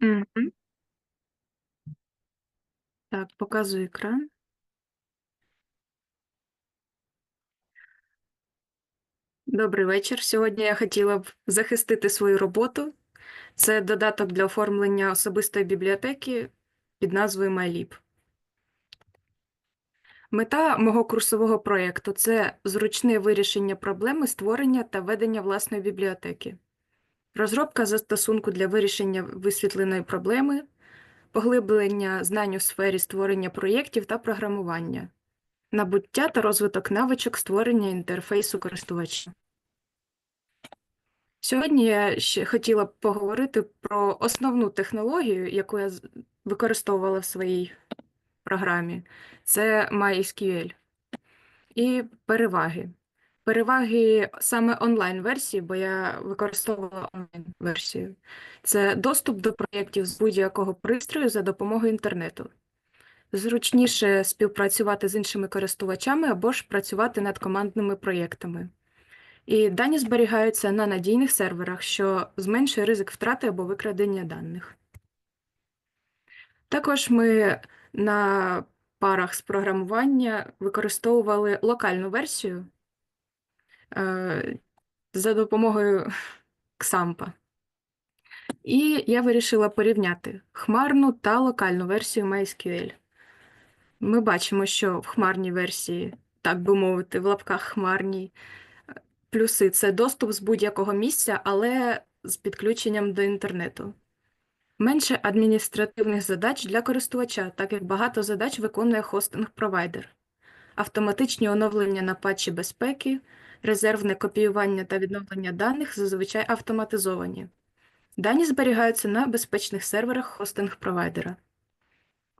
Мгм. Так, показую екран. Добрий вечір. Сьогодні я хотіла б захистити свою роботу. Це додаток для оформлення особистої бібліотеки під назвою MyLib. Мета мого курсового проєкту це зручне вирішення проблеми створення та ведення власної бібліотеки, розробка застосунку для вирішення висвітленої проблеми, поглиблення знань у сфері створення проєктів та програмування, набуття та розвиток навичок створення інтерфейсу користувача. Сьогодні я ще хотіла б поговорити про основну технологію, яку я використовувала в своїй програмі. Це MySQL. І переваги. Переваги саме онлайн-версії, бо я використовувала онлайн-версію. Це доступ до проєктів з будь-якого пристрою за допомогою інтернету. Зручніше співпрацювати з іншими користувачами або ж працювати над командними проєктами. І дані зберігаються на надійних серверах, що зменшує ризик втрати або викрадення даних. Також ми на парах з програмування використовували локальну версію за допомогою XAMPP. І я вирішила порівняти хмарну та локальну версію MySQL. Ми бачимо, що в хмарній версії, так би мовити, в лапках хмарній, Плюси це доступ з будь-якого місця, але з підключенням до інтернету. Менше адміністративних задач для користувача, так як багато задач виконує хостинг-провайдер. Автоматичні оновлення на патчі безпеки, резервне копіювання та відновлення даних зазвичай автоматизовані. Дані зберігаються на безпечних серверах хостинг-провайдера.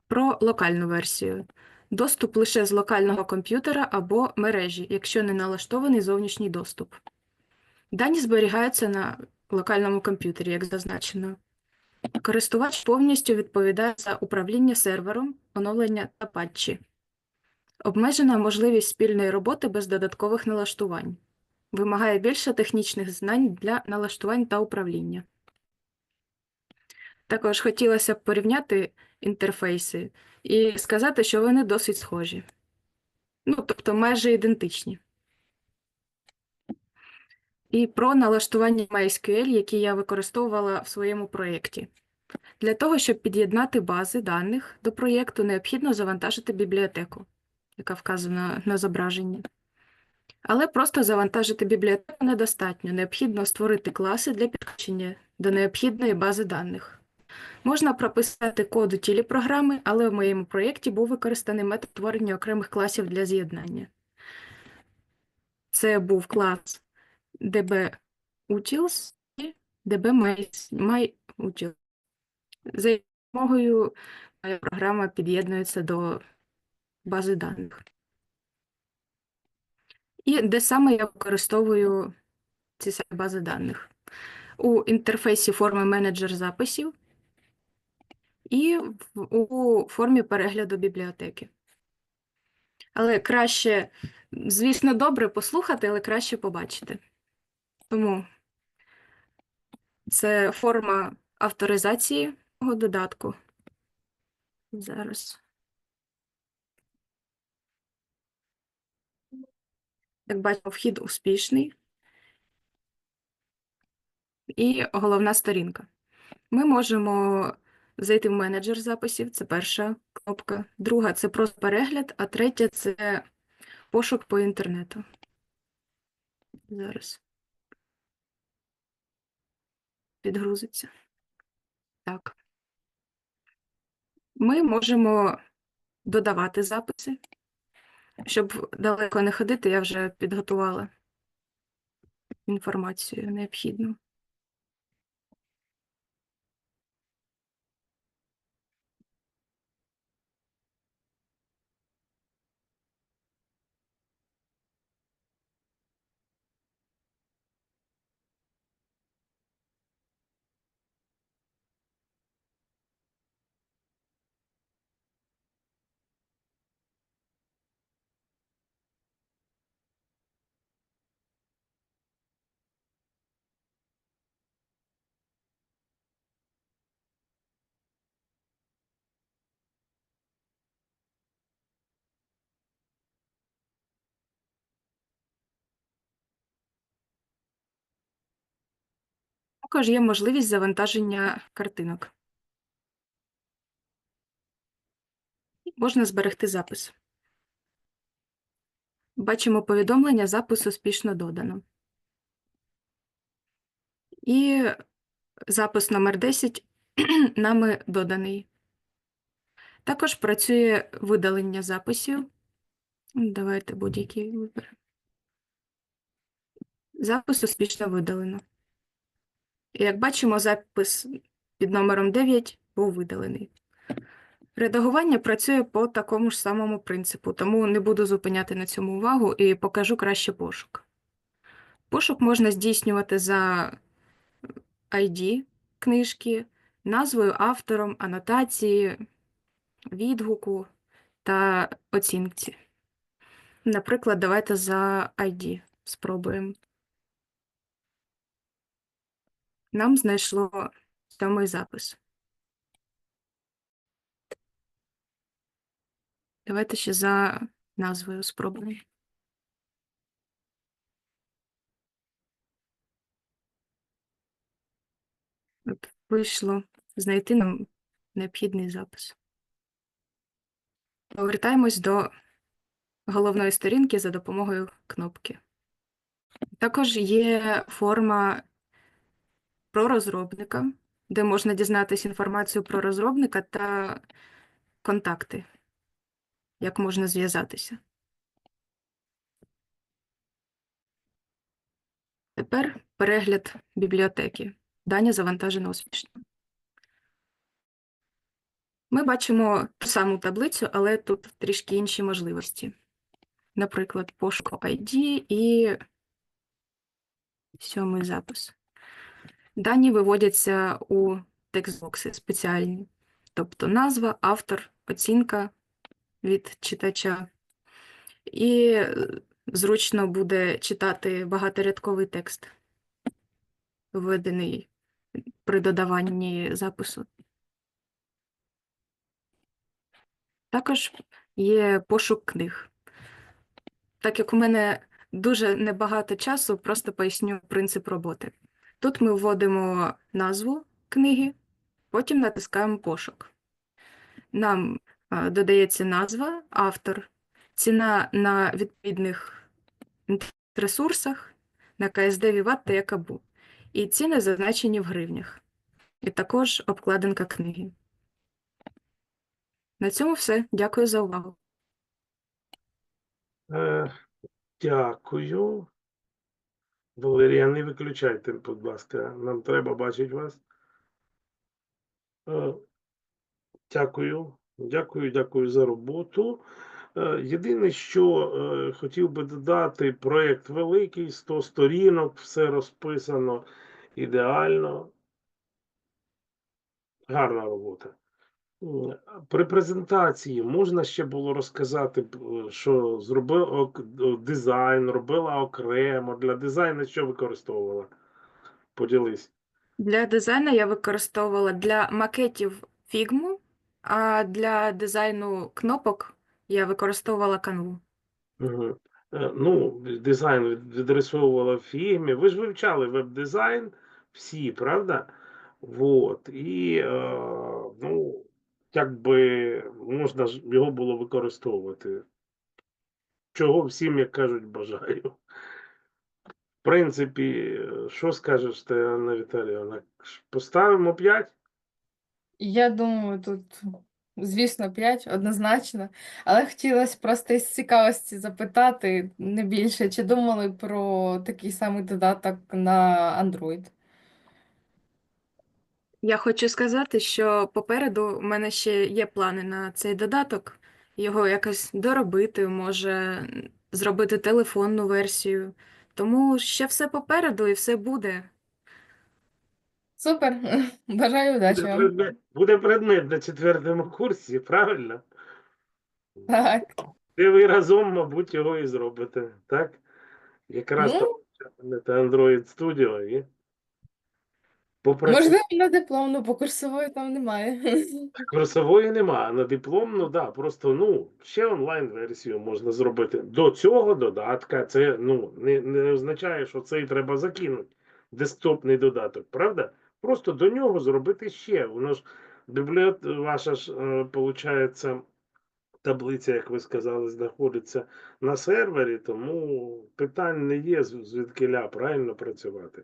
Про локальну версію. Доступ лише з локального комп'ютера або мережі, якщо не налаштований зовнішній доступ. Дані зберігаються на локальному комп'ютері, як зазначено. Користувач повністю відповідає за управління сервером, оновлення та патчі. Обмежена можливість спільної роботи без додаткових налаштувань. Вимагає більше технічних знань для налаштувань та управління. Також хотілося б порівняти інтерфейси і сказати, що вони досить схожі. Ну, тобто майже ідентичні. І про налаштування MySQL, які я використовувала в своєму проєкті. Для того, щоб під'єднати бази даних до проєкту, необхідно завантажити бібліотеку, яка вказана на зображенні. Але просто завантажити бібліотеку недостатньо. Необхідно створити класи для підключення до необхідної бази даних. Можна прописати код у тілі програми, але в моєму проєкті був використаний метод створення окремих класів для з'єднання. Це був клас dbutils і dbMyUtils. За допомогою моя програма під'єднується до бази даних. І де саме я використовую ці бази даних? У інтерфейсі форми менеджер записів і у формі перегляду бібліотеки. Але краще, звісно, добре послухати, але краще побачити. Тому це форма авторизації додатку. Зараз. Як бачимо, вхід успішний. І головна сторінка. Ми можемо зайти в менеджер записів, це перша кнопка. Друга це просто перегляд, а третя це пошук по інтернету. Зараз. Підгрузиться. Так. Ми можемо додавати записи. Щоб далеко не ходити, я вже підготувала інформацію необхідну. Також є можливість завантаження картинок. Можна зберегти запис. Бачимо повідомлення запис успішно додано. І запис номер 10 нами доданий. Також працює видалення записів. Давайте будь-який виберемо. Запис успішно видалено. Як бачимо, запис під номером 9 був видалений. Редагування працює по такому ж самому принципу, тому не буду зупиняти на цьому увагу і покажу краще пошук. Пошук можна здійснювати за ID книжки, назвою, автором, анотації, відгуку та оцінці. Наприклад, давайте за ID спробуємо. Нам знайшло сьомий запис. Давайте ще за назвою спробуємо. От вийшло знайти нам необхідний запис. Повертаємось до головної сторінки за допомогою кнопки. Також є форма про розробника, де можна дізнатися інформацію про розробника та контакти, як можна зв'язатися. Тепер перегляд бібліотеки. Дані завантажено успішно. Ми бачимо ту саму таблицю, але тут трішки інші можливості. Наприклад, пошук ID і сьомий запис. Дані виводяться у текстбокси спеціальні, тобто назва, автор, оцінка від читача. І е, зручно буде читати багаторядковий текст, введений при додаванні запису. Також є пошук книг. Так як у мене дуже небагато часу, просто поясню принцип роботи. Тут ми вводимо назву книги, потім натискаємо пошук. Нам додається назва, автор, ціна на відповідних ресурсах, на КСД, Віват та Якабу. І ціни зазначені в гривнях. І також обкладинка книги. На цьому все. Дякую за увагу. Е, Дякую. Валерія, не виключайте, будь ласка, нам треба бачити вас. Е, Дякую, дякую, дякую за роботу. Е, Єдине, що е, хотів би додати, проєкт великий, 100 сторінок, все розписано ідеально. Гарна робота. При презентації можна ще було розказати, що зробив дизайн, робила окремо. Для дизайну що використовувала? Поділись. Для дизайну я використовувала для макетів фігму, а для дизайну кнопок я використовувала канву. Угу. Ну, дизайн від- відрисовувала в фігмі. Ви ж вивчали веб-дизайн всі, правда? Вот. І е, ну, якби можна ж його було використовувати. Чого всім, як кажуть, бажаю. В принципі, що скажеш ти, Анна Віталіївна? Поставимо 5? Я думаю, тут, звісно, 5, однозначно. Але хотілося просто із цікавості запитати не більше, чи думали про такий самий додаток на Android? Я хочу сказати, що попереду у мене ще є плани на цей додаток. Його якось доробити, може зробити телефонну версію. Тому ще все попереду і все буде. Супер! Бажаю удачі Буде вам. предмет, буде предмет на четвертому курсі, правильно? Так. Де ви разом, мабуть, його і зробите, так? Якраз Ну. там та Android Studio і попрацювати. Можливо, на дипломну, бо курсової там немає. Курсової нема, а на дипломну, да, просто ну, ще онлайн-версію можна зробити. До цього додатка це ну, не, не означає, що цей треба закинути. десктопний додаток, правда? Просто до нього зробити ще. Воно ж бібліот ваша ж, е, получається, таблиця, як ви сказали, знаходиться на сервері, тому питань не є звідкиля правильно працювати.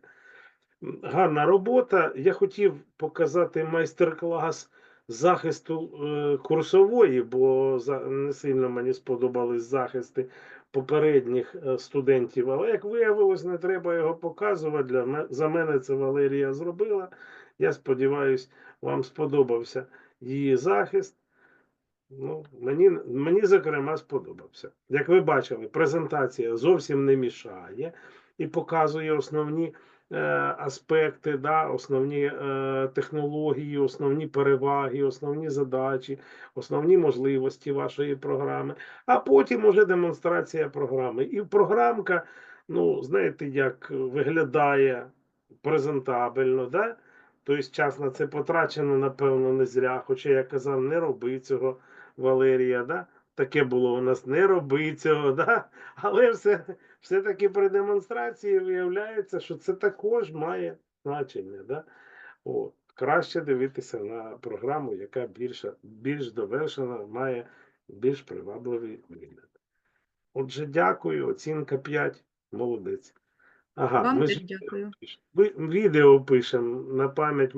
Гарна робота. Я хотів показати майстер-клас захисту е, курсової, бо не сильно мені сподобались захисти попередніх е, студентів. Але як виявилось, не треба його показувати. Для за мене це Валерія зробила. Я сподіваюся, вам сподобався її захист. Ну, мені, мені, зокрема, сподобався. Як ви бачили, презентація зовсім не мішає і показує основні аспекти, да, основні е, технології, основні переваги, основні задачі, основні можливості вашої програми, а потім уже демонстрація програми. І програмка, ну, знаєте, як виглядає презентабельно, да? Тобто час на це потрачено, напевно, не зря. Хоча я казав, не роби цього, Валерія, да? Таке було у нас, не роби цього, да? але все, все-таки при демонстрації виявляється, що це також має значення. Да? От. Краще дивитися на програму, яка більша, більш довершена, має більш привабливий вигляд. Отже, дякую. Оцінка 5. Молодець. Ага, Вам ми теж ж дякую. відео пишемо на пам'ять.